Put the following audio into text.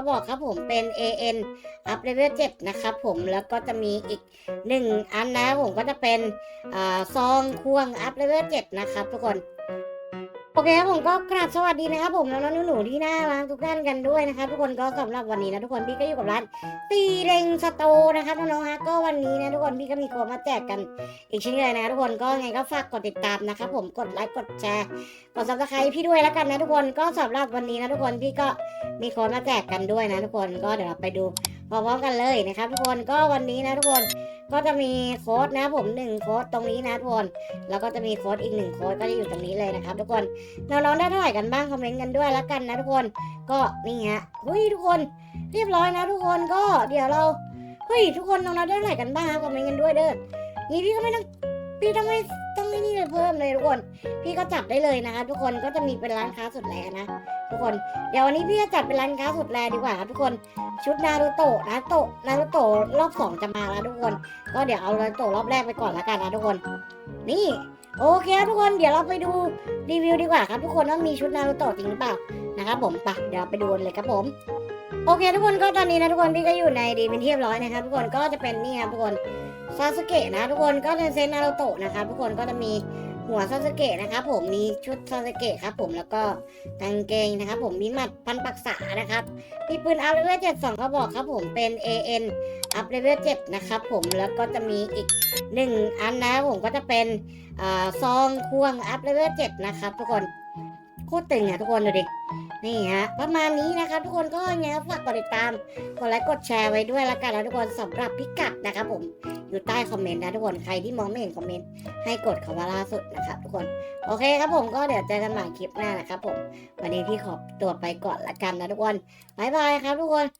ระบอกครับผมเป็น AN อัพเลเวล7นะครับผมแล้วก็จะมีอีก 1 อันนะผมก็จะเป็นอซองควงอัพเลเวล7นะครับทุกคน อเคครับผมก็กราบสวัสดีนะครับผมน้องๆหนูๆที่น่ารักทุกท่านกันด้วยนะครับทุกคนก็สำหรับวันนี้นะทุกคนพี่ก็อยู่กับร้านตีเรงสโตนะครับน้องๆฮะก็วันนี้นะทุกคนพี่ก็มีโค้ดมาแจกกัน อีกเช่นเคยนะทุกคนก็ไงก็ฝากกดติดตามนะครับผมกดไลค์กดแชร์กดซับสไครต์พี่ด้วยแล้วกันนะทุกคนก็สำหรับวันนี้นะทุกคนพี่ก็มีโค้ดมาแจกกันด้วยนะทุกคนก็เดี๋ยวเราไปดูพร้อมๆกันเลยนะครับทุกคนก็วันนี้นะทุกคน ก็จะมีโค้ดนะผมหนึ่งโค้ดตรงนี้นะทุกคนแล้วก็จะมีโค้ดอีกหนึ่งโค้ดก็จะอยู่ตรงนี้เลยนะครับทุกคนน้องๆได้เท่าไหร่กันบ้างคอมเมนต์กันด้วยแล้วกันนะทุกคนก็นี่ฮะเฮ้ยทุกคนเรียบร้อยนะทุกคนก็เดี๋ยวเราเฮ้ยทุกคนน้องๆได้เท่าไหร่กันบ้างคอมเมนต์กันด้วยเด้อนี่พี่ก็ไม่ต้องพี่ต้องไม่ ต้องไม่นี่เลยเพิ่มเลยทุกคน พี่ก็จับได้เลยนะคะทุกคนก็จะมีเป็นร้านค้าสุดแลนะทุกคน เดี๋ยววันนี้พี่จะจัดเป็นร้านค้าสุดแลดีกว่าครับทุกคน ชุดนารูโตะนะโตะนารูโตะรอบสองจะมาแล้วทุกคน ก็เดี๋ยวเอานารูโตะรอบแรกไปก่อนล้วกันนะทุกคน นี่โอเคครับทุกคนเดี๋ยวเราไปดูรีวิวดีกว่าครับทุกคนว่ามีชุดนารูโตะจริงหรือเปล่านะครับผมปะเดี๋ยวไปดูเลยครับผมโอเค ทุกคนก็ตอนนี้นะทุกคนพี่ก็อยู่ในดีเป็นที่เรียบร้อยนะครับทุกคนก็จะเป็นนี่ครับทุกคน ซาสึเกะนะทุกคนก็เป็นเซนนารูโตะนะครับทุกคนก็จะมีหัวซาสึเกะนะครับผมมีชุดซาสึเกะครับผมแล้วก็กางเกงนะครับผมมีหมัดพันปักษานะครับมีปืนอัพเลเวลเจ็ดสองกระบอกครับผมเป็น AN อัพเลเวลเจ็ดนะครับผมแล้วก็จะมีอีกหนึ่งอันนะผมก็จะเป็นอซองควงอัพเลเวลเจ็ดนะครับทุกคนโคตรตึงอะทุกคนดูดินี่ฮะประมาณนี้นะครับทุกคนก็ยังไงก็ฝากกดติดตามกดไลค์กดแชร์ไว้ด้วยละกันนะทุกคนสำหรับพิกัดนะครับผม อยู่ใต้คอมเมนต์นะทุกคนใครที่มองไม่เห็นคอมเมนต์ให้กดคำว่าล่าสุดนะครับทุกคนโอเคครับผมก็เดี๋ยวเจอกันใหม่คลิปหน้านะครับผมวันนี้พี่ขอตัวไปก่อนละกันนะทุกคนบายบายครับทุกคน